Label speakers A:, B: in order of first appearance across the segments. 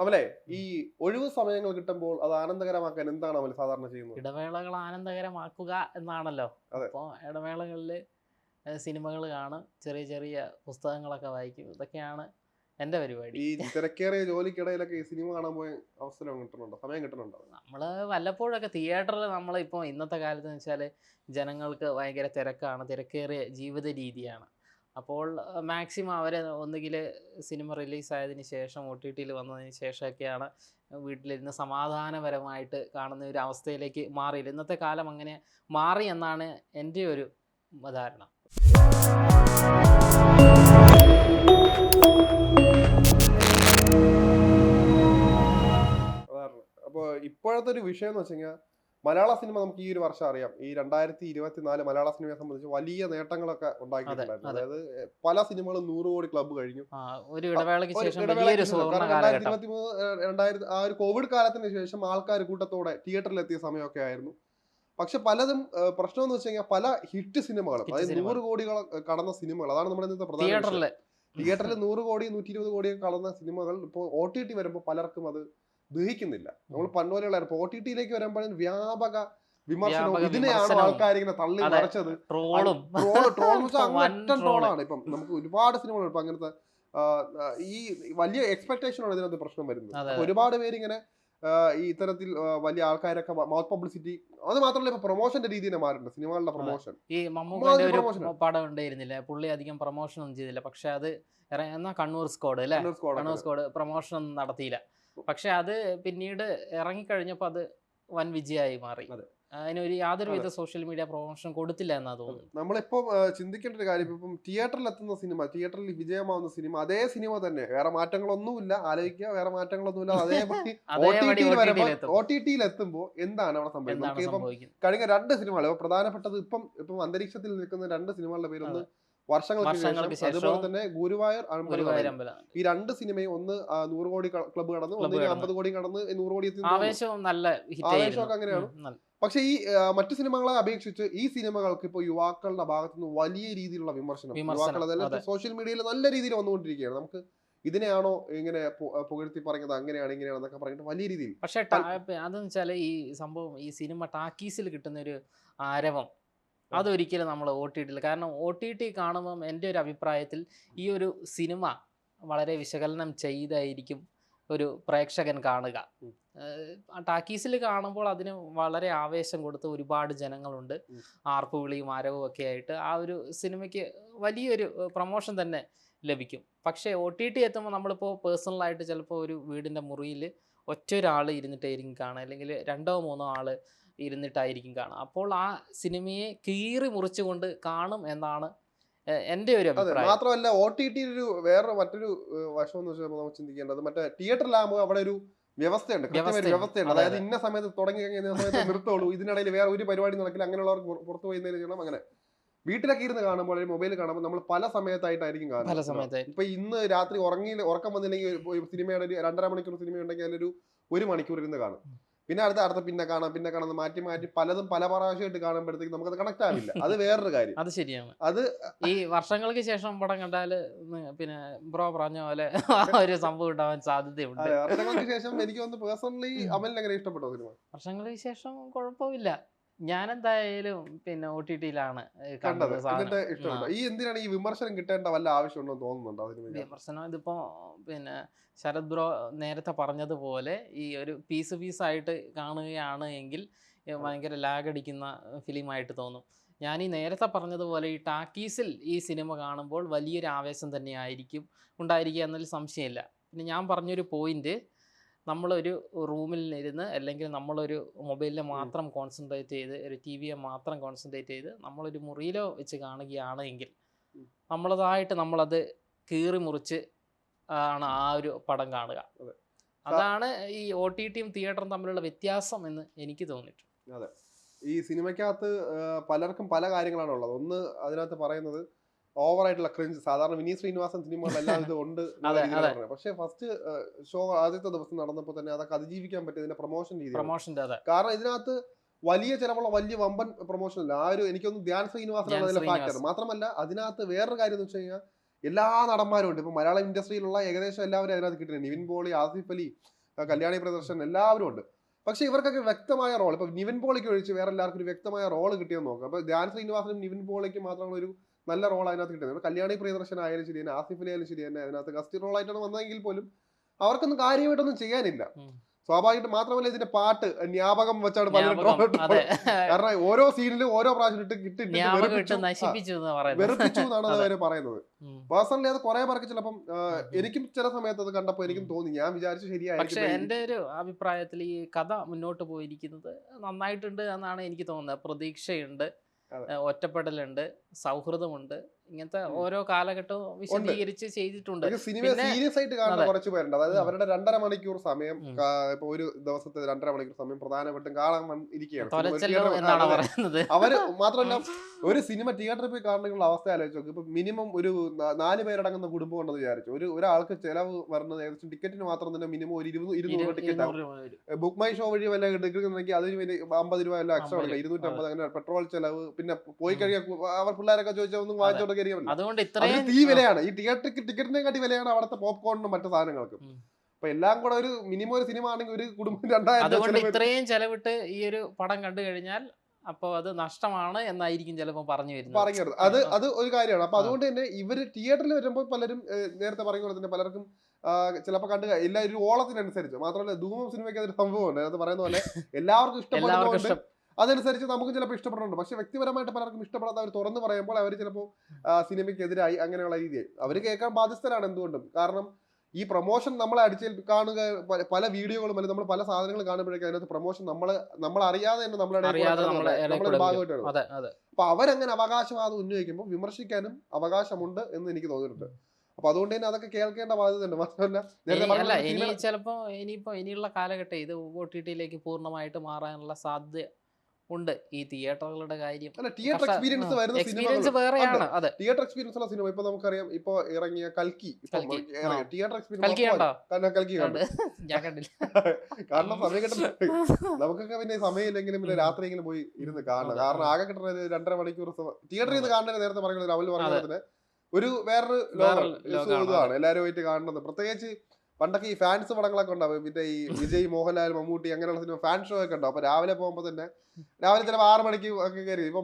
A: അമലെ ഈ ഒഴിവ് സമയങ്ങൾ കിട്ടുമ്പോൾ അത് ആനന്ദകരമാക്കാൻ എന്താണ് അമൽ സാധാരണ ചെയ്യുന്നത്?
B: ഇടവേളകൾ ആനന്ദകരമാക്കുക എന്നാണല്ലോ. അപ്പോൾ ഇടവേളകളിൽ സിനിമകൾ കാണും ചെറിയ ചെറിയ പുസ്തകങ്ങളൊക്കെ വായിക്കും. ഇതൊക്കെയാണ് എന്റെ പരിപാടി.
A: ഈ തിരക്കേറിയ ജോലിക്കിടയിലൊക്കെ ഈ സിനിമ കാണാൻ പോയ അവസരം കിട്ടുന്നുണ്ടോ? സമയം കിട്ടുന്നുണ്ടോ?
B: നമ്മൾ വല്ലപ്പോഴൊക്കെ തിയേറ്ററിൽ നമ്മൾ ഇപ്പോൾ ഇന്നത്തെ കാലത്ത് എന്ന് വെച്ചാൽ ജനങ്ങൾക്ക് ഭയങ്കര തിരക്കാണ്. തിരക്കേറിയ ജീവിത രീതിയാണ്. അപ്പോൾ മാക്സിമം അവർ ഒന്നുകിൽ സിനിമ റിലീസായതിന് ശേഷം ഒ ടി ടിയിൽ വന്നതിന് ശേഷമൊക്കെയാണ് വീട്ടിലിരുന്ന് സമാധാനപരമായിട്ട് കാണുന്ന ഒരു അവസ്ഥയിലേക്ക് മാറിയില്ല ഇന്നത്തെ കാലം അങ്ങനെ മാറി എന്നാണ് എന്റെ ഒരു ധാരണ.
A: അപ്പോൾ ഇപ്പോഴത്തെ ഒരു വിഷയം എന്ന് വെച്ച് കഴിഞ്ഞാൽ മലയാള സിനിമ നമുക്ക് ഈ ഒരു വർഷം അറിയാം. ഈ രണ്ടായിരത്തി ഇരുപത്തിനാല് മലയാള സിനിമയെ സംബന്ധിച്ച് വലിയ നേട്ടങ്ങളൊക്കെ ഉണ്ടാക്കിയിട്ടുണ്ടായിരുന്നു. അതായത് പല സിനിമകളും നൂറ് കോടി ക്ലബ്ബ് കഴിഞ്ഞു.
B: ഒരു
A: രണ്ടായിരത്തി ആ ഒരു കോവിഡ് കാലത്തിന് ശേഷം ആൾക്കാർ കൂട്ടത്തോടെ തിയേറ്ററിൽ എത്തിയ സമയമൊക്കെ ആയിരുന്നു. പക്ഷെ പലതും പ്രശ്നം എന്ന് വെച്ച് കഴിഞ്ഞാൽ പല ഹിറ്റ് സിനിമകളും അതായത്. നൂറ് കോടികൾ കടന്ന സിനിമകൾ അതാണ് നമ്മുടെ ഇന്നത്തെ പ്രധാന
B: തിയേറ്ററിൽ
A: തിയേറ്ററിൽ നൂറ് കോടി നൂറ്റി ഇരുപത് കോടി കടന്ന സിനിമകൾ ഇപ്പോൾ ഒ ടി ടി വരുമ്പോൾ പലർക്കും അത് ദഹിക്കുന്നില്ല. നമ്മൾ പണ്ടുപോലെയുള്ള ഒ ടി ടിയിലേക്ക് വരുമ്പോഴും വ്യാപക വിമർശനവും ഇതിനെയാണ് ആൾക്കാർ ഇങ്ങനെ തള്ളി മറച്ചത്?
B: ട്രോളും.
A: ട്രോൾ ട്രോൾ
B: അങ്ങനത്തെ.
A: ട്രോളാണ്. ഇപ്പം നമുക്ക് ഒരുപാട് സിനിമകൾ ഇപ്പം അങ്ങനത്തെ ഈ വലിയ എക്സ്പെക്ടേഷനാണ് ഇതിനകത്ത് പ്രശ്നം വരുന്നത്. ഒരുപാട് പേരിങ്ങനെ ഈ ഇത്തരത്തിൽ വലിയ ആൾക്കാരൊക്കെ മൗത്ത് പബ്ലിസിറ്റി അത് മാത്രമല്ല ഇപ്പൊ പ്രൊമോഷന്റെ രീതി തന്നെ മാറിയിട്ടുണ്ട് സിനിമകളുടെ പ്രൊമോഷൻ
B: ഈ മമ്മൂക്കന്റെ ഒരു
A: promotion
B: പടം ഉണ്ടായിരുന്നില്ല? പുള്ളി അധികം പ്രൊമോഷൻ ഒന്നും ചെയ്തില്ല. പക്ഷെ അത് എന്നാ കണ്ണൂർ സ്ക്വാഡ് അല്ലെ? കണ്ണൂർ സ്ക്വാഡ് പ്രൊമോഷൻ ഒന്നും നടത്തിയില്ല. പക്ഷെ അത് പിന്നീട് ഇറങ്ങിക്കഴിഞ്ഞപ്പോൾ അത് വൻ വിജയമായി മാറി. അതിനൊരു യാതൊരുവിധ സോഷ്യൽ മീഡിയ പ്രൊമോഷൻ കൊടുത്തില്ല എന്നാ തോന്നുന്നു
A: നമ്മളിപ്പോ ചിന്തിക്കേണ്ട ഒരു കാര്യം ഇപ്പം തിയേറ്ററിൽ എത്തുന്ന സിനിമ തിയേറ്ററിൽ വിജയമാവുന്ന സിനിമ അതേ സിനിമ തന്നെ. വേറെ മാറ്റങ്ങളൊന്നുമില്ല. ആലോചിക്കുക. വേറെ മാറ്റങ്ങളൊന്നുമില്ല. അതേപടി. ഒ ടി ടിയിൽ എത്തുമ്പോൾ എന്താണ് അവിടെ സംഭവിക്കുന്നത്? കഴിഞ്ഞ രണ്ട് സിനിമകൾ പ്രധാനപ്പെട്ടത് ഇപ്പം ഇപ്പം അന്തരീക്ഷത്തിൽ നിൽക്കുന്ന രണ്ട് സിനിമകളുടെ പേരൊന്ന് വർഷങ്ങൾക്ക് ശേഷം അതുപോലെ തന്നെ ഗുരുവായൂർ അമ്പലം ഈ രണ്ട് സിനിമയും ഒന്ന് നൂറ് കോടി ക്ലബ്ബ് കടന്ന് ഒന്ന് അമ്പത് കോടി കടന്ന് നൂറ് കോടി
B: ആവേശവും നല്ല
A: ആവേശമൊക്കെ അങ്ങനെയാണ്. പക്ഷേ ഈ മറ്റു സിനിമകളെ അപേക്ഷിച്ച് ഈ സിനിമകൾക്ക് ഇപ്പോൾ യുവാക്കളുടെ ഭാഗത്തു നിന്ന് വലിയ രീതിയിലുള്ള വിമർശനം. യുവാക്കൾ അതെല്ലാം സോഷ്യൽ മീഡിയയിൽ നല്ല രീതിയിൽ വന്നുകൊണ്ടിരിക്കുകയാണ്. നമുക്ക് ഇതിനെയാണോ ഇങ്ങനെ പുകഴ്ത്തി പറഞ്ഞത് അങ്ങനെയാണ് ഇങ്ങനെയാണെന്നൊക്കെ പറഞ്ഞിട്ട് വലിയ രീതിയിൽ.
B: പക്ഷേ അതെന്ന് വെച്ചാൽ ഈ സംഭവം ഈ സിനിമ ടാക്കീസിൽ കിട്ടുന്ന ഒരു ആരവം അതൊരിക്കലും നമ്മൾ ഒ ടി ടിയിൽ കാരണം ഒ ടി ടി കാണുമ്പം എന്റെ ഒരു അഭിപ്രായത്തിൽ ഈ ഒരു സിനിമ വളരെ വിശകലനം ചെയ്തായിരിക്കും ഒരു പ്രേക്ഷകൻ കാണുക. ടാക്കീസിൽ കാണുമ്പോൾ അതിന് വളരെ ആവേശം കൊടുത്ത് ഒരുപാട് ജനങ്ങളുണ്ട്. ആർപ്പുവിളിയും ആരവവും ഒക്കെ ആയിട്ട് ആ ഒരു സിനിമയ്ക്ക് വലിയൊരു പ്രൊമോഷൻ തന്നെ ലഭിക്കും. പക്ഷേ ഒ ടി ടി എത്തുമ്പോൾ നമ്മളിപ്പോൾ പേഴ്സണലായിട്ട് ചിലപ്പോൾ ഒരു വീടിന്റെ മുറിയിൽ ഒറ്റ ഒരാൾ ഇരുന്നിട്ടായിരിക്കും കാണുക. അല്ലെങ്കിൽ രണ്ടോ മൂന്നോ ആൾ ഇരുന്നിട്ടായിരിക്കും കാണുക. അപ്പോൾ ആ സിനിമയെ കീറി മുറിച്ചുകൊണ്ട് കാണും എന്നാണ് എന്റെ ഒരു അഭിപ്രായം.
A: മാത്രമല്ല ഒ ടി ടി ഒരു വേറെ മറ്റൊരു വശം എന്ന് വെച്ചാൽ നമുക്ക് ചിന്തിക്കേണ്ടത് മറ്റേ തിയേറ്ററിലാകുമ്പോൾ അവിടെ ഒരു വ്യവസ്ഥയുണ്ട് കൃത്യമായ
B: വ്യവസ്ഥയുണ്ട്.
A: അതായത് ഇന്ന സമയത്ത് തുടങ്ങി കഴിഞ്ഞാൽ ഇന്ന സമയത്ത് നിർത്തുള്ളൂ. ഇതിനിടയിൽ വേറെ ഒരു പരിപാടി നടക്കില്ല. അങ്ങനെയുള്ളവർക്ക് പുറത്തു പോയിരുന്നതിന് ചെയ്യണം. അങ്ങനെ. വീട്ടിലൊക്കെ ഇരുന്ന് കാണുമ്പോൾ മൊബൈൽ കാണുമ്പോൾ നമ്മൾ പല സമയത്തായിട്ടായിരിക്കും
B: പല
A: കാണുന്നത് ഇപ്പൊ ഇന്ന് രാത്രി ഉറങ്ങി ഉറക്കം വന്നില്ലെങ്കിൽ സിനിമയുടെ ഒരു രണ്ടര മണിക്കൂർ സിനിമ ഉണ്ടെങ്കിൽ അതിലൊരു ഒരു മണിക്കൂർ ഇരുന്ന് കാണും. പിന്നെ അടുത്ത അടുത്ത പിന്നെ കാണാം പിന്നെ കാണാം മാറ്റി മാറ്റി പലതും പല പ്രാവശ്യമായിട്ട് കാണുമ്പോഴത്തേക്ക് നമുക്കത് കണക്ട് ആവില്ല. അത് വേറൊരു കാര്യം.
B: അത് ശരിയാണ്.
A: അത്
B: ഈ വർഷങ്ങൾക്ക് ശേഷം പടം കണ്ടാൽ പിന്നെ ബ്രോ പറഞ്ഞ പോലെ ഒരു സംഭവം ഉണ്ടാവാൻ സാധ്യതയുണ്ട്.
A: വർഷങ്ങൾക്ക് ശേഷം എനിക്ക് തോന്നുന്നു പേഴ്സണലി അമലിന് അങ്ങനെ ഇഷ്ടപ്പെട്ടോ സിനിമ?
B: വർഷങ്ങൾക്ക് ശേഷം കുഴപ്പമില്ല. ഞാൻ എന്തായാലും പിന്നെ ഒ ടി ടിയിലാണ്
A: കണ്ടത്. എന്നിട്ട് ഈ എന്തിനാണ് ഈ വിമർശനം കിട്ടേണ്ട വല്ല ആവശ്യമുണ്ടോ തോന്നുന്നുണ്ടോ അതിന്
B: വിമർശനം ഇതിപ്പോ പിന്നെ ശരത് ബ്രോ നേരത്തെ പറഞ്ഞതുപോലെ ഈ ഒരു പീസ് പീസായിട്ട് കാണുകയാണ് എങ്കിൽ ഭയങ്കര ലാഗടിക്കുന്ന ഫിലിമായിട്ട് തോന്നും. ഞാൻ ഈ നേരത്തെ പറഞ്ഞതുപോലെ ഈ ടാക്കീസിൽ ഈ സിനിമ കാണുമ്പോൾ വലിയൊരു ആവേശം തന്നെയായിരിക്കും ഉണ്ടായിരിക്കുക എന്നതിൽ സംശയമില്ല. പിന്നെ ഞാൻ പറഞ്ഞൊരു പോയിന്റ് നമ്മളൊരു റൂമിൽ ഇരുന്ന് അല്ലെങ്കിൽ നമ്മളൊരു മൊബൈലിൽ മാത്രം കോൺസെൻട്രേറ്റ് ചെയ്ത് ഒരു ടി വിയെ മാത്രം കോൺസെൻട്രേറ്റ് ചെയ്ത് നമ്മളൊരു മുറിയിലോ വെച്ച് കാണുകയാണ് എങ്കിൽ. നമ്മളതായിട്ട് നമ്മളത് കീറി മുറിച്ച് ആണ് ആ ഒരു പടം കാണുക. അതാണ് ഈ ഒ ടി ടിയും തിയേറ്ററും തമ്മിലുള്ള വ്യത്യാസം എന്ന് എനിക്ക് തോന്നിയിട്ടുണ്ട്.
A: ഈ സിനിമയ്ക്കകത്ത് പലർക്കും പല കാര്യങ്ങളാണ് ഉള്ളത്. ഒന്ന് അതിനകത്ത് പറയുന്നത് ഓവറായിട്ടുള്ള ക്രിഞ്ച് സാധാരണ വിനീത് ശ്രീനിവാസൻ സിനിമകളെല്ലാം ഇത് ഉണ്ട് പക്ഷേ ഫസ്റ്റ് ഷോ ആദ്യത്തെ ദിവസം നടന്നപ്പോൾ തന്നെ അതൊക്കെ അതിജീവിക്കാൻ പറ്റിയതിന്റെ പ്രൊമോഷൻ രീതി
B: അതെ.
A: കാരണം ഇതിനകത്ത് വലിയ ചിലവുള്ള വലിയ വമ്പൻ പ്രൊമോഷൻ അല്ല. ആ ഒരു എനിക്കൊന്ന് ധ്യാൻ ശ്രീനിവാസനാണ് അതിലെ ഫാക്ടർ മാത്രമല്ല അതിനകത്ത് വേറൊരു കാര്യം എന്ന് വെച്ച് കഴിഞ്ഞാൽ എല്ലാ നടന്മാരും ഉണ്ട് ഇപ്പൊ മലയാളം ഇൻഡസ്ട്രിയിലുള്ള ഏകദേശം എല്ലാവരും അതിനകത്ത് കിട്ടുന്നുണ്ട്. നിവിൻ പോളി ആസിഫ് അലി കല്യാണി പ്രദർശൻ എല്ലാവരും ഉണ്ട്. പക്ഷെ ഇവർക്കൊക്കെ വ്യക്തമായ റോൾ ഇപ്പൊ നിവിൻ പോളിക്ക് ഒഴിച്ച് വേറെ എല്ലാവർക്കും ഒരു വ്യക്തമായ റോൾ കിട്ടിയെന്ന് നോക്കാം. അപ്പൊ ധ്യാൻ ശ്രീനിവാസനും നിവിൻ പോളിക്ക് മാത്രമുള്ള ഒരു നല്ല റോൾ അതിനകത്ത് കിട്ടുന്നത്. കല്യാണി പ്രിയദർശൻ ആയാലും ശരി തന്നെ ആസിഫലി ആയാലും ശരി തന്നെ അതിനകത്ത് ഗസ്റ്റ് റോൾ ആയിട്ടാണ് വന്നതെങ്കിൽ പോലും അവർക്കൊന്നും കാര്യമായിട്ടൊന്നും ചെയ്യാനില്ല. സ്വാഭാവികമായിട്ട് മാത്രമല്ല ഇതിന്റെ പാട്ട് ജ്ഞാപകം വെച്ചാണ് പലരും കാരണം ഓരോ സീനിലും ഓരോ പ്രാവശ്യം ഇട്ട്
B: കിട്ടിട്ട്
A: വെറുപ്പിച്ചു. എന്നാണ്. അവർ പറയുന്നത്. പേഴ്സണലി അത് കുറെ പേർക്ക് ചിലപ്പം എനിക്കും ചില സമയത്ത് അത് കണ്ടപ്പോ എനിക്കും തോന്നി. ഞാൻ വിചാരിച്ചു
B: ശരിയായി
A: എന്റെ
B: എന്റെ ഒരു അഭിപ്രായത്തിൽ ഈ കഥ മുന്നോട്ട് പോയിരിക്കുന്നത് നന്നായിട്ടുണ്ട് എന്നാണ് എനിക്ക് തോന്നുന്നത്. പ്രതീക്ഷയുണ്ട്. ഒറ്റപ്പെടലുണ്ട് സൗഹൃദമുണ്ട് ഇങ്ങനത്തെ ഓരോ കാലഘട്ടവും വിശദീകരിച്ച് ചെയ്തിട്ടുണ്ട്.
A: സിനിമ സീരിയസ് ആയിട്ട് കാണുന്ന കുറച്ച് പേരുണ്ട്. അതായത്. അവരുടെ രണ്ടര മണിക്കൂർ സമയം ഇപ്പൊ ഒരു ദിവസത്തെ രണ്ടര മണിക്കൂർ സമയം പ്രധാനപ്പെട്ടും കാണാൻ ഇരിക്കുകയാണ്. അവർ മാത്രമല്ല ഒരു സിനിമ തിയേറ്ററിൽ പോയി കാണണമെന്നുള്ള അവസ്ഥ ആലോചിച്ച് നോക്കി. ഇപ്പൊ മിനിമം ഒരു നാല് പേരടങ്ങുന്ന കുടുംബം ഉണ്ടെന്ന് വിചാരിച്ചു. ഒരു ഒരാൾക്ക് ചെലവ് വരുന്നത് ഏകദേശം ടിക്കറ്റിന് മാത്രം തന്നെ മിനിമം ഒരു ഇരുന്നൂറ് ഇരുന്നൂറ്
B: ഇരു-
A: ടിക്കറ്റ്. ബുക്ക് മൈ ഷോ വഴി വല്ല എടുക്കുന്നുണ്ടെങ്കിൽ അതിന് വേണ്ടി അമ്പത് രൂപ എല്ലാം എക്സ്ട്രാ ഇരുന്നൂറ്റമ്പത് അങ്ങനെ പെട്രോൾ ചെലവ് പിന്നെ പോയി കഴിയാൻ അവർ പിള്ളേരൊക്കെ ചോദിച്ചാൽ ഒന്നും വാങ്ങിച്ചോണ്ട്
B: അതുകൊണ്ട് ഇത്രയും
A: തീ വിലയാണ്. ഈ തിയേറ്റർ ടിക്കറ്റിനെ കാട്ടി വിലയാണ് അവിടുത്തെ പോപ്കോണിനും മറ്റു സാധനങ്ങൾക്കും. അപ്പൊ എല്ലാം കൂടെ ഒരു മിനിമം ഒരു സിനിമ ആണെങ്കിൽ ഒരു കുടുംബം രണ്ടായിരം
B: ഇത്രയും ചെലവിട്ട് ഈ ഒരു പടം കണ്ടു കഴിഞ്ഞാൽ അപ്പോൾ അത് നഷ്ടമാണ് എന്നായിരിക്കും ചിലപ്പോൾ പറഞ്ഞു വരുന്നത്.
A: പറഞ്ഞത് അത് അത് ഒരു കാര്യമാണ്. അപ്പൊ അതുകൊണ്ട് തന്നെ ഇവർ തിയേറ്ററിൽ വരുമ്പോൾ പലരും നേരത്തെ പറയുന്ന പോലെ തന്നെ പലർക്കും ചിലപ്പോൾ കണ്ട് എല്ലാ ഒരു ഓളത്തിനനുസരിച്ച്. മാത്രമല്ല ധൂമം സിനിമയ്ക്ക് അതൊരു സംഭവമുണ്ട് അത് പറയുന്ന പോലെ എല്ലാവർക്കും ഇഷ്ടപ്പെടുന്നതുകൊണ്ട്
B: ഇഷ്ടം.
A: അതനുസരിച്ച് നമുക്ക് ചിലപ്പോൾ ഇഷ്ടപ്പെടുന്നുണ്ട് പക്ഷെ വ്യക്തിപരമായിട്ട് പലർക്കും ഇഷ്ടപ്പെടാത്ത അവർ തുറന്നു പറയുമ്പോൾ അവർ ചിലപ്പോൾ സിനിമയ്ക്കെതിരായി അങ്ങനെയുള്ള രീതിയായി അവർ കേൾക്കാൻ ബാധ്യസ്ഥരാണ് എന്തുകൊണ്ടും. കാരണം ഈ പ്രൊമോഷൻ നമ്മളെ അടിച്ചേൽ കാണുക പല- വീഡിയോകളും അല്ലെങ്കിൽ നമ്മൾ പല സാധനങ്ങൾ കാണുമ്പോഴേക്കും അതിനകത്ത് പ്രൊമോഷൻ നമ്മൾ നമ്മൾ അറിയാതെ തന്നെ നമ്മളുടെ ഇടയിൽ കൂടെ
B: അറിയാതെ
A: കടന്നു
B: നമ്മളെ
A: വരും.
B: ഇടയിൽ
A: നമ്മളൊരു
B: കൂടെ
A: ഭാഗമായിട്ട് വരും.
B: അതെ അതെ.
A: അപ്പൊ അവരങ്ങനെ അവകാശവാദം ഉന്നയിക്കുമ്പോൾ വിമർശിക്കാനും അവകാശമുണ്ട് എന്ന് എനിക്ക് തോന്നിയിട്ടുണ്ട്. അപ്പൊ അതുകൊണ്ട് തന്നെ അതൊക്കെ കേൾക്കേണ്ട ബാധ്യതയുണ്ട് മാത്രമല്ല
B: ഇനി- ചിലപ്പോ ഇനിയിപ്പോ ഇനിയുള്ള കാലഘട്ടം ഇത് ഒ ടി ടിയിലേക്ക് പൂർണമായിട്ട് മാറാനുള്ള സാധ്യത ഉണ്ട് ഈ തിയേറ്ററുകളുടെ കാര്യം.
A: അല്ല തിയേറ്റർ എക്സ്പീരിയൻസ് വരുന്ന
B: എക്സ്പീരിയൻസ് വേറെയാണ് അതെ.
A: തിയേറ്റർ എക്സ്പീരിയൻസ് ഉള്ള സിനിമ ഇപ്പൊ നമുക്കറിയാം ഇപ്പൊ ഇറങ്ങിയ കൽക്കി. തിയേറ്റർ എക്സ്പീരിയൻസ് കൽക്കി കണ്ടു?
B: ഞാൻ കണ്ടില്ല.
A: കാരണം സമയം കിട്ടുന്ന നമുക്കൊക്കെ പിന്നെ സമയമില്ലെങ്കിലും പിന്നെ
B: രാത്രി
A: രാത്രിയെങ്കിലും പോയി ഇരുന്ന് കാണണം. കാരണം. ആകെ കിട്ടുന്ന രണ്ടര മണിക്കൂർ തിയേറ്ററിൽ നിന്ന് കാണുന്നത് നേരത്തെ പറയുന്നത് രാവിലെ പറഞ്ഞ ഒരു വേറൊരു
B: വേറെ
A: ലോകം ഇതാണ് എല്ലാവരും ആയിട്ട് കാണുന്നത് പ്രത്യേകിച്ച് പണ്ടൊക്കെ ഈ ഫാൻസ് പടങ്ങളൊക്കെ ഉണ്ടാവും. പിന്നെ ഈ വിജയ് മോഹൻലാൽ മമ്മൂട്ടി അങ്ങനെയുള്ള സിനിമ ഫാൻ ഷോ ഒക്കെ ഉണ്ടാവും. അപ്പൊ രാവിലെ പോകുമ്പോൾ തന്നെ രാവിലെ ചിലപ്പോൾ ആറ് മണിക്ക് ഒക്കെ കയറി. ഇപ്പൊ.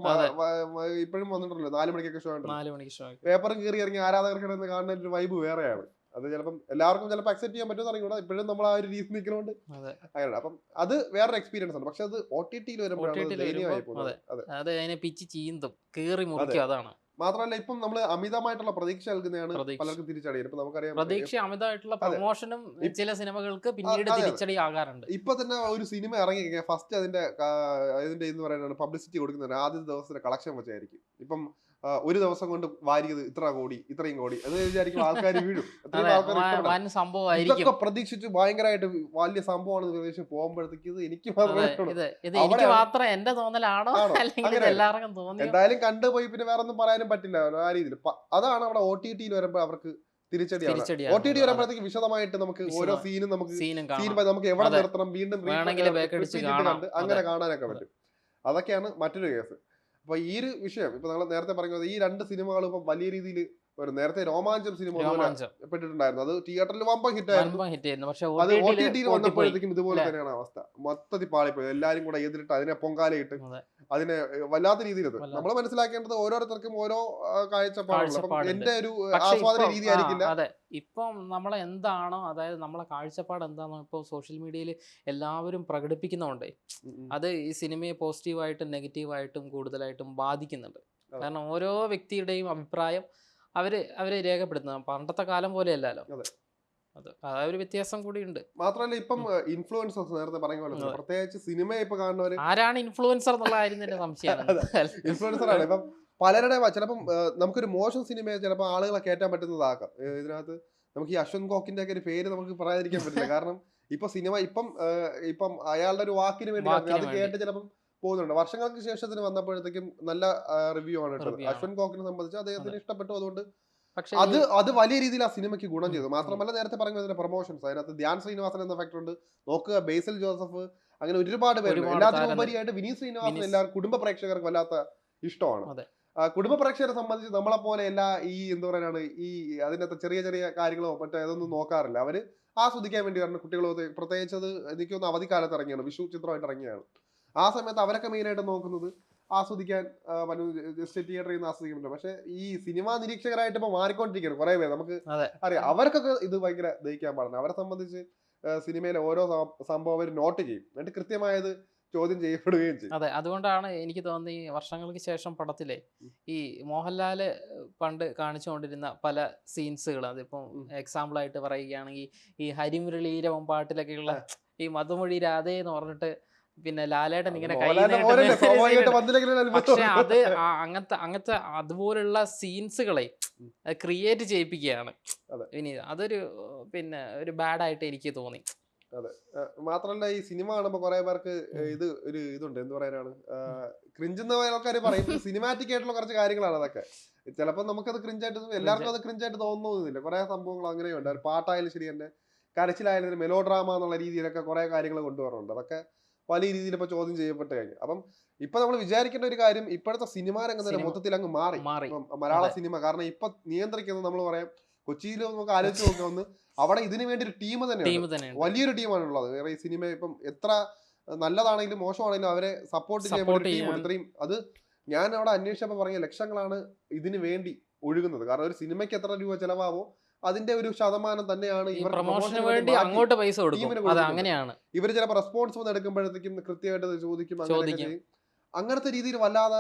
A: ഇപ്പോഴും വന്നിട്ടുണ്ടല്ലോ. നാല് മണിക്കൊക്കെ ഷോ ഉണ്ട് പേപ്പറും കയറി ഇറങ്ങി ആരാധകർക്ക് കാണുന്ന ഒരു വൈബ് വേറെയാണ്. അത് ചിലപ്പം എല്ലാവർക്കും ചിലപ്പോൾ അക്സെപ്റ്റ് ചെയ്യാൻ പറ്റുമെന്ന് അറിഞ്ഞൂടാ ഇപ്പോഴും നമ്മൾ ആ ഒരു രീതി നിൽക്കുന്നതുകൊണ്ട്
B: അതെ.
A: അങ്ങനെയാണ് അപ്പം അത് വേറൊരു എക്സ്പീരിയൻസ് ആണ് പക്ഷെ അത് ഒ ടി ടിയിൽ വരുമ്പോഴാണ് അതെ
B: അതിനെ പിച്ച് ചീന്തും. കേറി മുറിക്കും. അതാണ്.
A: മാത്രമല്ല ഇപ്പം നമ്മൾ അമിതമായിട്ടുള്ള പ്രതീക്ഷ നൽകുന്നതാണ് പലർക്കും തിരിച്ചടിയത് ഇപ്പൊ നമുക്കറിയാം
B: പ്രതീക്ഷ അമിതമായിട്ടുള്ള പ്രൊമോഷനും ചില സിനിമകൾക്ക് പിന്നീട്. തിരിച്ചടി ആകാറുണ്ട്
A: ഇപ്പൊ തന്നെ ഒരു സിനിമ ഇറങ്ങി ഫസ്റ്റ് അതിന്റെ അതിന്റെ എന്ന് പറയുന്നത് പബ്ലിസിറ്റി കൊടുക്കുന്നത് ആദ്യത്തെ ദിവസത്തെ കളക്ഷൻ വെച്ചായിരിക്കും. ഇപ്പം ഒരു ദിവസം കൊണ്ട് വാരിയത് ഇത്ര കോടി ഇത്രയും കോടി. അത് വിചാരിക്കും ആൾക്കാർ വീഴും. ഇതൊക്കെ പ്രതീക്ഷിച്ച് ഭയങ്കരമായിട്ട് വലിയ സംഭവമാണ് പ്രതീക്ഷിച്ച് പോകുമ്പോഴത്തേക്ക് ഇത് എനിക്ക് മാത്രമേ പോയി
B: മാത്രം എന്റെ തോന്നലാണോ? എല്ലാവർക്കും
A: എന്തായാലും കണ്ടുപോയി പിന്നെ വേറെ ഒന്നും പറയാനും പറ്റില്ല ആ രീതിയിൽ. അതാണ് അവിടെ ഒ ടി ടിയിൽ വരുമ്പോൾ അവർക്ക് തിരിച്ചടിയാണ്.
B: തിരിച്ചടിയാണ്.
A: ഒ ടി ടി വരുമ്പോഴത്തേക്ക് വിശദമായിട്ട് നമുക്ക് ഓരോ സീനും നമുക്ക് സീൻ നമുക്ക് എവിടെ. നിർത്തണം വീണ്ടും. കണ്ട് അങ്ങനെ കാണാനൊക്കെ പറ്റും. അതൊക്കെയാണ് മറ്റൊരു കേസ്. അപ്പൊ ഈ ഒരു വിഷയം ഇപ്പൊ നമ്മൾ നേരത്തെ പറഞ്ഞത് ഈ രണ്ട് സിനിമകളും ഇപ്പൊ വലിയ രീതിയിൽ വരും നേരത്തെ രോമാഞ്ചം സിനിമ പെട്ടിട്ടുണ്ടായിരുന്നു. അത് തിയേറ്ററിൽ വമ്പം ഹിറ്റ് ആയിരുന്നു. അത് ഒ ടി ടിയിൽ വന്നപ്പോഴത്തേക്കും ഇതുപോലെ തന്നെയാണ് അവസ്ഥ. മൊത്തത്തിൽ പാളിപ്പോയി. എല്ലാരും കൂടെ എതിരിട്ട് അതിനെ പൊങ്കാലയിട്ട്. അതിനെ വല്ലാത്ത രീതിയിൽ നമ്മൾ മനസ്സിലാക്കേണ്ടത് ഓരോരുത്തർക്കും ഓരോ കാഴ്ചപ്പാടുണ്ട്. എന്റെ ഒരു ആസ്വാദന
B: ഇപ്പം-
A: രീതി ആയിരിക്കില്ല.
B: അതെ. ഇപ്പം നമ്മളെ എന്താണോ അതായത് നമ്മളെ കാഴ്ചപ്പാട് എന്താണോ ഇപ്പോൾ സോഷ്യൽ മീഡിയയിൽ എല്ലാവരും പ്രകടിപ്പിക്കുന്നുണ്ട്. അത് ഈ സിനിമയെ പോസിറ്റീവായിട്ടും നെഗറ്റീവായിട്ടും കൂടുതലായിട്ടും ബാധിക്കുന്നുണ്ട്. കാരണം ഓരോ വ്യക്തിയുടെയും അഭിപ്രായം അവർ അവർ രേഖപ്പെടുത്തുന്നത് പണ്ടത്തെ കാലം പോലെയല്ലല്ലോ.
A: അതെ.
B: അത് ആ ഒരു വ്യത്യാസം കൂടിയുണ്ട്
A: മാത്രമല്ല ഇപ്പം ഇൻഫ്ലുവൻസേഴ്സ് നേരത്തെ പറഞ്ഞ പോലെ. പ്രത്യേകിച്ച് സിനിമ ഇപ്പൊ കാണുന്നവര്
B: ആരാണ് ഇൻഫ്ലുവൻസർ എന്നുള്ള കാര്യം തന്നെ സംശയമാണ്.
A: ഇൻഫ്ലുവൻസർ ആണ്. ഇപ്പം പലരുടെ ചിലപ്പം നമുക്കൊരു മോശം സിനിമയെ ചിലപ്പോൾ ആളുകളെ കേറ്റാൻ പറ്റുന്നതാക്കാം ഇതിനകത്ത് നമുക്ക് ഈ അശ്വന്ത് കോക്കിന്റെ ഒക്കെ ഒരു പേര് നമുക്ക് പറയാതിരിക്കാൻ പറ്റില്ല. കാരണം ഇപ്പൊ സിനിമ ഇപ്പം ഇപ്പം അയാളുടെ ഒരു വാക്കിന് വേണ്ടി അത്. കേട്ട് ചിലപ്പം പോകുന്നുണ്ട്. വർഷങ്ങൾക്ക് ശേഷത്തിന് വന്നപ്പോഴത്തേക്കും നല്ല റിവ്യൂ ആണ്. അശ്വന്ത് കോക്കിനെ സംബന്ധിച്ച് അദ്ദേഹത്തിന് ഇഷ്ടപ്പെട്ടു. അതുകൊണ്ട്
B: പക്ഷെ
A: അത് അത് വലിയ രീതിയിൽ ആ സിനിമയ്ക്ക് ഗുണം ചെയ്തു. മാത്രമല്ല നേരത്തെ പറഞ്ഞ പ്രൊമോഷൻസ് അതിനകത്ത് ധ്യാൻ ശ്രീനിവാസൻ എന്ന ഫാക്ടർ ഉണ്ട്. നോക്കുക ബേസിൽ ജോസഫ് അങ്ങനെ ഒരുപാട് പേരുണ്ട്.
B: ഒരുപാട്
A: എല്ലാത്തിനും. ഉപരിയായിട്ട് വിനീത് ശ്രീനിവാസൻ. എല്ലാവരും കുടുംബ പ്രേക്ഷകർക്ക് വല്ലാത്ത ഇഷ്ടമാണ്. കുടുംബ പ്രേക്ഷകരെ സംബന്ധിച്ച് നമ്മളെ പോലെ എല്ലാ ഈ എന്താ പറയാനാണ് ഈ അതിനകത്ത് ചെറിയ ചെറിയ കാര്യങ്ങളോ മറ്റേ ഇതൊന്നും നോക്കാറില്ല. അവർ ആസ്വദിക്കാൻ വേണ്ടി കാരണം കുട്ടികളോ പ്രത്യേകിച്ച് അത് എനിക്ക് അവധിക്കാലത്ത് ഇറങ്ങിയാണ്. വിഷു ചിത്രമായിട്ട് ഇറങ്ങിയാണ്. ആ സമയത്ത് അവരൊക്കെ മെയിനായിട്ട് നോക്കുന്നത് ആസ്വദിക്കാൻ ജസ്റ്റ് തിയേറ്ററിൽ നിന്ന് ആസ്വദിക്കുന്നുണ്ട് പക്ഷെ ഈ സിനിമാ നിരീക്ഷകരായിട്ട് ഇപ്പൊ മാറിക്കൊണ്ടിരിക്കുകയാണ് കുറെ പേര്. നമുക്ക്. അറിയാം. അവർക്കൊക്കെ ഇത് ഭയങ്കര ദഹിക്കാൻ പാടില്ല അവരെ സംബന്ധിച്ച് സിനിമയിലെ ഓരോ സംഭവം അവർ നോട്ട് ചെയ്യും. എന്നിട്ട് കൃത്യമായത് ചോദ്യം ചെയ്യപ്പെടുകയും ചെയ്യും.
B: അതെ. അതുകൊണ്ടാണ് എനിക്ക് തോന്നുന്നത് ഈ വർഷങ്ങൾക്ക് ശേഷം പടത്തിലെ ഈ മോഹൻലാൽ പണ്ട് കാണിച്ചുകൊണ്ടിരുന്ന പല സീൻസുകൾ. അതിപ്പം എക്സാമ്പിൾ ആയിട്ട് പറയുകയാണെങ്കിൽ ഈ ഹരിമുരളീരവം പാട്ടിലൊക്കെയുള്ള ഈ മധുമൊഴി രാധേ എന്ന് പറഞ്ഞിട്ട് പിന്നെ ലാലേട്ടൻ ഇങ്ങനെ പക്ഷെ അത് അങ്ങനത്തെ അങ്ങനത്തെ അതുപോലുള്ള സീൻസുകളെ ക്രിയേറ്റ് ചെയ്യിപ്പിക്കുകയാണ്. ഇനി അതൊരു പിന്നെ ഒരു ബാഡ് ആയിട്ട് എനിക്ക് തോന്നി.
A: അതെ. മാത്രല്ല ഈ സിനിമ കാണുമ്പോ കുറെ പേർക്ക് ഇത് ഒരു ഇതുണ്ട്. എന്ത് പറയാനാണ്? ക്രിഞ്ചെന്ന് ആൾക്കാർ പറയും. സിനിമാറ്റിക് ആയിട്ടുള്ള കുറച്ച് കാര്യങ്ങളാണ് അതൊക്കെ. ചിലപ്പോൾ നമുക്കത് ക്രിഞ്ചായിട്ട് എല്ലാവർക്കും അത് ക്രിഞ്ചായിട്ട് തോന്നുന്നില്ല കുറെ സംഭവങ്ങൾ അങ്ങനെയുണ്ട്. പാട്ടായാലും ശരി തന്നെ. കരച്ചിലായാലും മെലോ ഡ്രാമ എന്നുള്ള രീതിയിലൊക്കെ കുറെ കാര്യങ്ങൾ കൊണ്ടുവരുന്നുണ്ട് അതൊക്കെ വലിയ രീതിയിൽ ഇപ്പൊ ചോദ്യം ചെയ്യപ്പെട്ട് കഴിഞ്ഞു അപ്പം ഇപ്പൊ നമ്മൾ വിചാരിക്കേണ്ട ഒരു കാര്യം ഇപ്പോഴത്തെ സിനിമാ രംഗം തന്നെ മൊത്തത്തിൽ അങ്ങ് മാറി. മലയാള സിനിമ കാരണം ഇപ്പൊ നിയന്ത്രിക്കുന്നത് നമ്മൾ പറയാം കൊച്ചിയിൽ നമുക്ക് ആലോചിച്ച് നോക്കാം ഒന്ന് അവിടെ ഇതിനു വേണ്ടി ഒരു ടീം തന്നെ വലിയൊരു ടീമാണ് ഉള്ളത് വേറെ ഈ സിനിമ ഇപ്പം എത്ര നല്ലതാണെങ്കിലും മോശമാണെങ്കിലും അവരെ സപ്പോർട്ട് ചെയ്യാൻ
B: ടീമാണ്
A: വേണ്ടി ടീമുണ്ട്.
B: ചെയ്യാൻ.
A: ഇത്രയും അത് ഞാൻ അവിടെ അന്വേഷിച്ചപ്പോൾ പറഞ്ഞ ലക്ഷങ്ങളാണ് ഇതിനു വേണ്ടി ഒഴുകുന്നത്. കാരണം ഒരു സിനിമയ്ക്ക് എത്ര രൂപ ചെലവാവോ അതിന്റെ ഒരു ശതമാനം തന്നെയാണ് ഇവർ
B: പ്രൊമോഷന് വേണ്ടി അങ്ങോട്ട് പൈസ കൊടുക്കും. അത് അങ്ങനെയാണ്
A: ഇവർ ചിലപ്പോൾ റെസ്പോൺസ് വന്ന് എടുക്കുമ്പോഴത്തേക്കും കൃത്യമായിട്ട് ചോദിക്കും. അങ്ങനത്തെ രീതിയിൽ വല്ലാതെ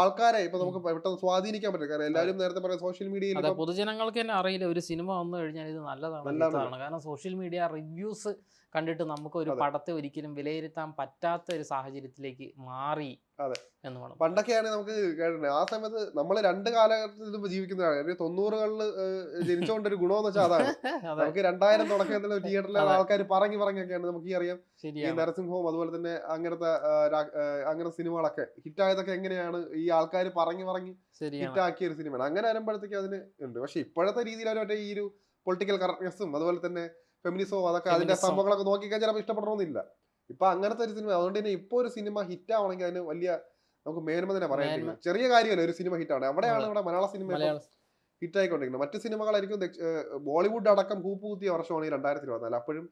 A: ആൾക്കാരെ ഇപ്പൊ നമുക്ക് പെട്ടെന്ന് സ്വാധീനിക്കാൻ പറ്റും കാരണം എല്ലാവരും നേരത്തെ പറയാം സോഷ്യൽ മീഡിയയിൽ
B: പൊതുജനങ്ങൾക്ക് തന്നെ അറിയില്ല. ഒരു സിനിമ വന്നു കഴിഞ്ഞാൽ ഇത് നല്ലതാണ്
A: നല്ലതാണ്.
B: കാരണം സോഷ്യൽ മീഡിയ റിവ്യൂസ് കണ്ടിട്ട് നമുക്ക് ഒരു പടത്തെ ഒരിക്കലും വിലയിരുത്താൻ പറ്റാത്ത ഒരു സാഹചര്യത്തിലേക്ക് മാറി
A: അതെ.
B: എന്ന് വേണം.
A: പണ്ടൊക്കെയാണ് നമുക്ക് കേട്ടിട്ടുണ്ട്. ആ സമയത്ത് നമ്മൾ രണ്ട് കാലഘട്ടത്തിൽ ജീവിക്കുന്നതാണ്. തൊണ്ണൂറുകളിൽ ജനിച്ചുകൊണ്ട് ഒരു ഗുണമെന്ന് വെച്ചാൽ അതാണ്.
B: അതെ.
A: നമുക്ക് രണ്ടായിരം തുടക്കത്തിൽ തിയേറ്ററിലെ. ആൾക്കാർ പറഞ്ഞു പറഞ്ഞൊക്കെയാണ് നമുക്ക് ഈ അറിയാം. ഈ നരസിംഹവും അതുപോലെ തന്നെ അങ്ങനത്തെ അങ്ങനത്തെ സിനിമകളൊക്കെ ഹിറ്റായതൊക്കെ എങ്ങനെയാണ് ഈ ആൾക്കാർ പറഞ്ഞു പറഞ്ഞ്
B: ഹിറ്റ്
A: ആക്കിയ ഒരു സിനിമയാണ്. അങ്ങനെ വരുമ്പോഴത്തേക്ക് അതിന് ഉണ്ട്. പക്ഷെ ഇപ്പോഴത്തെ രീതിയിൽ മറ്റേ ഈ ഒരു പൊളിറ്റിക്കൽ കറക്റ്റ്നെസ്സും അതുപോലെ തന്നെ ഫെമിനിസവും അതൊക്കെ അതിന്റെ. സംഭവങ്ങളൊക്കെ നോക്കിക്കാൻ ചിലപ്പോൾ ഇഷ്ടപ്പെടണമെന്നില്ല ഇപ്പൊ അങ്ങനത്തെ ഒരു സിനിമ അതുകൊണ്ട് തന്നെ ഇപ്പൊ ഒരു സിനിമ ഹിറ്റ് ആവണമെങ്കിൽ അതിന് വലിയ നമുക്ക് മേന്മ തന്നെ പറയാൻ പറ്റില്ല ചെറിയ കാര്യമല്ല ഒരു സിനിമ ഹിറ്റാണ് അവിടെയാണ്. ഇവിടെ മലയാള സിനിമ ഹിറ്റ് ആയിക്കൊണ്ടിരിക്കുന്നത് മറ്റു സിനിമകളായിരിക്കും ബോളിവുഡ് അടക്കം കൂപ്പ് കൂത്തിയ വർഷമാണ് ഈ രണ്ടായിരത്തി ഇരുപത്തിനാല് അപ്പോഴും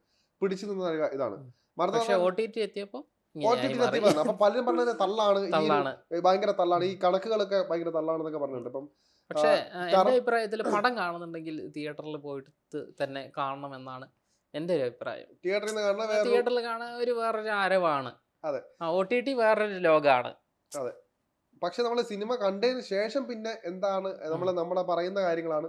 A: പിടിച്ചു നിന്ന ഇതാണ്
B: ഉം. പക്ഷെ ഒ ടി ടി എത്തിയപ്പോ
A: OTT യിൽ
B: ഇങ്ങനെയായി
A: എത്തി
B: മാറി.
A: പറഞ്ഞു. അപ്പൊ പലരും പറഞ്ഞത് തള്ളാണ് ഭയങ്കര തള്ളാണ് ഈ കണക്കുകളൊക്കെ ഭയങ്കര തള്ളാണെന്നൊക്കെ പറഞ്ഞിട്ടുണ്ട് അപ്പം
B: പക്ഷേ എന്റെ അഭിപ്രായത്തിൽ പടം കാണുന്നുണ്ടെങ്കിൽ തിയേറ്ററിൽ പോയിട്ട് തന്നെ കാണണം എന്നാണ് എന്റെ ഒരു അഭിപ്രായം.
A: തിയേറ്ററിൽ
B: തിയേറ്ററിൽ കാണാൻ ഒരു വേറൊരു ആരവാണ്.
A: അതെ.
B: ഒ ടി ടി വേറൊരു ലോകമാണ്
A: പക്ഷെ നമ്മൾ സിനിമ കണ്ടതിന് ശേഷം പിന്നെ എന്താണ്? നമ്മൾ നമ്മളെ പറയുന്ന കാര്യങ്ങളാണ്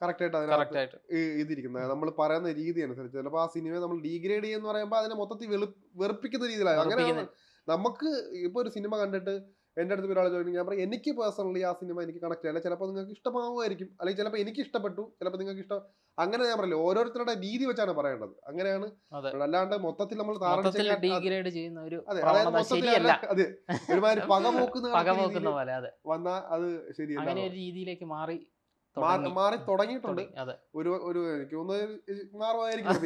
A: കറക്റ്റ് ആയിട്ട് അതിനകത്ത് ഇതിരിക്കുന്നത്. നമ്മൾ പറയുന്ന രീതി അനുസരിച്ച്. ചിലപ്പോൾ ആ സിനിമയെ നമ്മൾ ഡീഗ്രേഡ് ചെയ്യുന്ന പറയുമ്പോൾ അതിനെ മൊത്തത്തിൽ വെറുപ്പിക്കുന്ന രീതിയിലാണ് അങ്ങനെ നമുക്ക് ഇപ്പൊ ഒരു സിനിമ കണ്ടിട്ട് എന്റെ അടുത്ത് ഒരാൾ ചോദിക്കും ഞാൻ പറയും എനിക്ക് പേഴ്സണലി ആ സിനിമ എനിക്ക് കണക്ട് ചെയ്യണം ചിലപ്പോൾ നിങ്ങൾക്ക് ഇഷ്ടമാവുമായിരിക്കും. അല്ലെങ്കിൽ ചിലപ്പോൾ എനിക്ക് ഇഷ്ടപ്പെട്ടു. ചിലപ്പോൾ നിങ്ങൾക്ക് ഇഷ്ടം അങ്ങനെ ഞാൻ പറയില്ല. ഓരോരുത്തരുടെ രീതി വെച്ചാണ് പറയേണ്ടത്. അങ്ങനെയാണ്. അല്ലാണ്ട് മൊത്തത്തിൽ നമ്മൾ അതെ ഒരുമാതിരി രീതിയിൽ
B: പോലെ അതെ.
A: ശരിയല്ല
B: രീതിയിലേക്ക് മാറി
A: മാറി തുടങ്ങിയിട്ടുണ്ട്.
B: തുടങ്ങി.
A: ഒരു ഒരു എനിക്ക് തോന്നുന്നു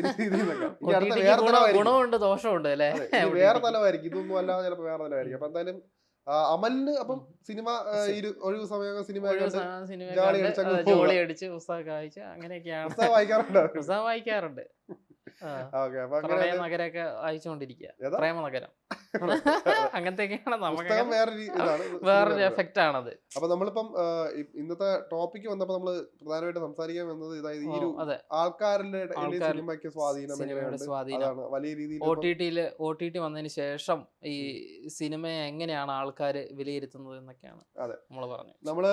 A: വേറെ തലമായിരിക്കും. ഇതൊന്നും അല്ലാതെ ചിലപ്പോൾ വേറെ തലമായിരിക്കും. അപ്പൊ എന്തായാലും അമലിന് അപ്പം സിനിമ ഒഴിവ് സമയം സിനിമ ജോളി
B: അടിച്ച് പുസ്തകം
A: വായിക്കാറുണ്ടോ?
B: പുസ്തകം വായിക്കാറുണ്ട്.
A: ഓക്കെ അപ്പൊ
B: നഗരമൊക്കെ പ്രേമനഗരം അങ്ങനത്തെയൊക്കെയാണ് നമുക്ക്
A: ഇതാണ്
B: വേറൊരു
A: സിനിമ.
B: എഫക്റ്റ് ആണത്.
A: അപ്പൊ നമ്മളിപ്പം ഇന്നത്തെ ടോപ്പിക് വന്നപ്പോ നമ്മൾ പ്രധാനമായിട്ട് സംസാരിക്കാൻ വന്നത് ഇതായത് ഈ ഒരു ആൾക്കാരുടെ സിനിമയ്ക്ക് സ്വാധീനം വലിയ രീതിയിൽ
B: ഒ ടി ടിയിൽ ഒ ടി ടി വന്നതിന് ശേഷം ഈ സിനിമയെ എങ്ങനെയാണ് ആൾക്കാർ വിലയിരുത്തുന്നത് എന്നൊക്കെയാണ്
A: അതെ.
B: നമ്മൾ പറഞ്ഞത്.
A: നമ്മൾ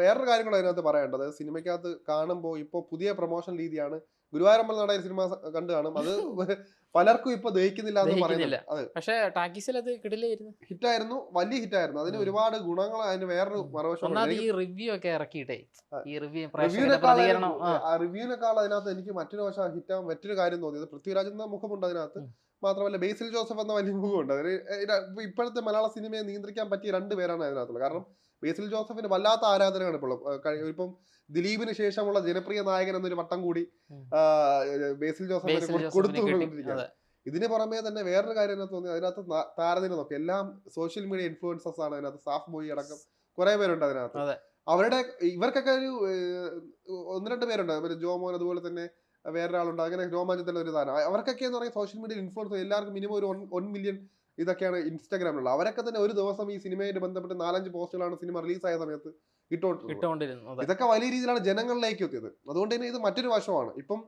A: വേറൊരു കാര്യം കൂടെ അതിനകത്ത് പറയേണ്ടത് സിനിമയ്ക്കകത്ത് കാണുമ്പോൾ ഇപ്പോൾ പുതിയ പ്രൊമോഷൻ രീതിയാണ് ഗുരുവായൂരമ്പൽ നടയിൽ സിനിമ കണ്ടു കാണും. അത് പലർക്കും ഇപ്പൊ ദഹിക്കുന്നില്ല എന്ന്. പറയുന്നില്ല
B: പക്ഷേ ടാക്കീസിൽ അത് കിടിലായിരുന്നു.
A: ഹിറ്റായിരുന്നു. വലിയ ഹിറ്റായിരുന്നു. അതിന്. ഒരുപാട് ഗുണങ്ങൾ അതിന് വേറൊരു. മറുവശം
B: ഈ റിവ്യൂ ഒക്കെ ഇറക്കിയിട്ടേ. ഈ റിവ്യൂ
A: റിവ്യൂവിനേക്കാൾ അതിനകത്ത് എനിക്ക് മറ്റൊരു വശം ഹിറ്റാൻ മറ്റൊരു കാര്യം തോന്നിയത് പൃഥ്വിരാജ് എന്ന മുഖമുണ്ട് അതിനകത്ത്. മാത്രമല്ല ബേസിൽ ജോസഫ് എന്ന വലിയ മുഖമുണ്ട്. അതിന് ഇപ്പോഴത്തെ മലയാള സിനിമയെ നിയന്ത്രിക്കാൻ പറ്റിയ രണ്ട് പേരാണ് അതിനകത്തുള്ളത്. കാരണം ബേസിൽ ജോസഫിന് വല്ലാത്ത ആരാധനയാണ് ഇപ്പോൾ ഇപ്പം ദിലീപിന് ശേഷമുള്ള ജനപ്രിയ നായകൻ എന്നൊരു വട്ടം കൂടി ബേസിൽ ജോസഫിന് കൊടുത്തു. ഇതിന് പുറമെ തന്നെ വേറൊരു കാര്യം എന്നാ തോന്നി അതിനകത്ത് താരതമ്യം താരനിര നോക്കി. എല്ലാം സോഷ്യൽ മീഡിയ ഇൻഫ്ലുവൻസേഴ്സ് ആണ് അതിനകത്ത്. സാഫ് മൊഴി അടക്കം കുറെ പേരുണ്ട് അതിനകത്ത്.
B: അതെ.
A: അവരുടെ ഇവർക്കൊക്കെ ഒരു ഒന്ന് രണ്ട് പേരുണ്ട്. ജോമോൻ അതുപോലെ തന്നെ വേറൊരാളുണ്ട്. അങ്ങനെ രോമാഞ്ചത്തിലുള്ള ഒരു താരം. അവർക്കൊക്കെ എന്ന് പറയുന്നത് സോഷ്യൽ മീഡിയ ഇൻഫ്ലുവൻസ് എല്ലാവർക്കും മിനിമം ഒരു വൺ മില്യൺ ഇതൊക്കെയാണ് ഇൻസ്റ്റാഗ്രാമിലുള്ള. അവരൊക്കെ തന്നെ ഒരു ദിവസം ഈ സിനിമയായിട്ട് ബന്ധപ്പെട്ട് നാലഞ്ച് പോസ്റ്റുകളാണ് സിനിമ റിലീസായ സമയത്ത് ഇട്ടുകൊണ്ടിരുന്നത് ഇതൊക്കെ വലിയ രീതിയിലാണ് ജനങ്ങളിലേക്ക് എത്തിയത്. അതുകൊണ്ട് തന്നെ ഇത് മറ്റൊരു വശമാണ്. ഇപ്പം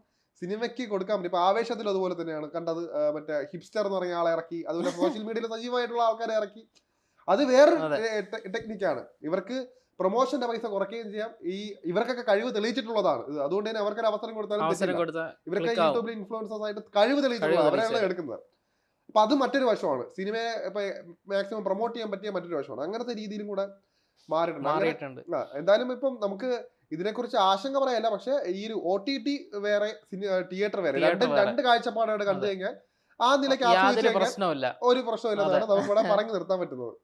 A: സിനിമയ്ക്ക് കൊടുക്കാൻ പറ്റും. ഇപ്പൊ ആവേശത്തിൽ അതുപോലെ തന്നെയാണ്. കണ്ടത് മറ്റേ ഹിപ്സ്റ്റർ എന്ന് പറഞ്ഞ ആളെ ഇറക്കി അതുപോലെ സോഷ്യൽ മീഡിയയിൽ സജീവമായിട്ടുള്ള ആൾക്കാരെ ഇറക്കി. അത് വേറൊരു. ടെക്നിക്കാണ്. ഇവർക്ക് പ്രൊമോഷന്റെ പൈസ കുറയ്ക്കുകയും ചെയ്യാം. ഈ ഇവർക്കൊക്കെ കഴിവ് തെളിയിച്ചിട്ടുള്ളതാണ്. അതുകൊണ്ട് തന്നെ അവർക്കൊരു അവസരം കൊടുത്താലും
B: ഇവർക്ക്.
A: യൂട്യൂബിൽ ഇൻഫ്ലുവൻസേഴ്സ് ആയിട്ട് കഴിവ് തെളിയിച്ചിട്ടുള്ളത് അവരെയാണ് എടുക്കുന്നത്. അപ്പൊ അത് മറ്റൊരു വശമാണ്. സിനിമയെ ഇപ്പൊ മാക്സിമം പ്രൊമോട്ട് ചെയ്യാൻ പറ്റിയ മറ്റൊരു വശമാണ്. അങ്ങനത്തെ രീതിയിലും കൂടെ മാറിയിട്ടുണ്ട്. എന്തായാലും ഇപ്പം നമുക്ക് ഇതിനെക്കുറിച്ച് ആശങ്ക പറയല്ല. പക്ഷെ ഈ ഒരു ഒ ടി ടി വേറെ തിയേറ്റർ വേറെ രണ്ട് രണ്ടും കാഴ്ചപ്പാടായിട്ട് കണ്ടു കഴിഞ്ഞാൽ ആ നിലയ്ക്ക്
B: പ്രശ്നമില്ല
A: ഒരു പ്രശ്നമില്ലെന്നാണ് നമുക്ക് ഇവിടെ പറഞ്ഞു നിർത്താൻ പറ്റുന്നത്.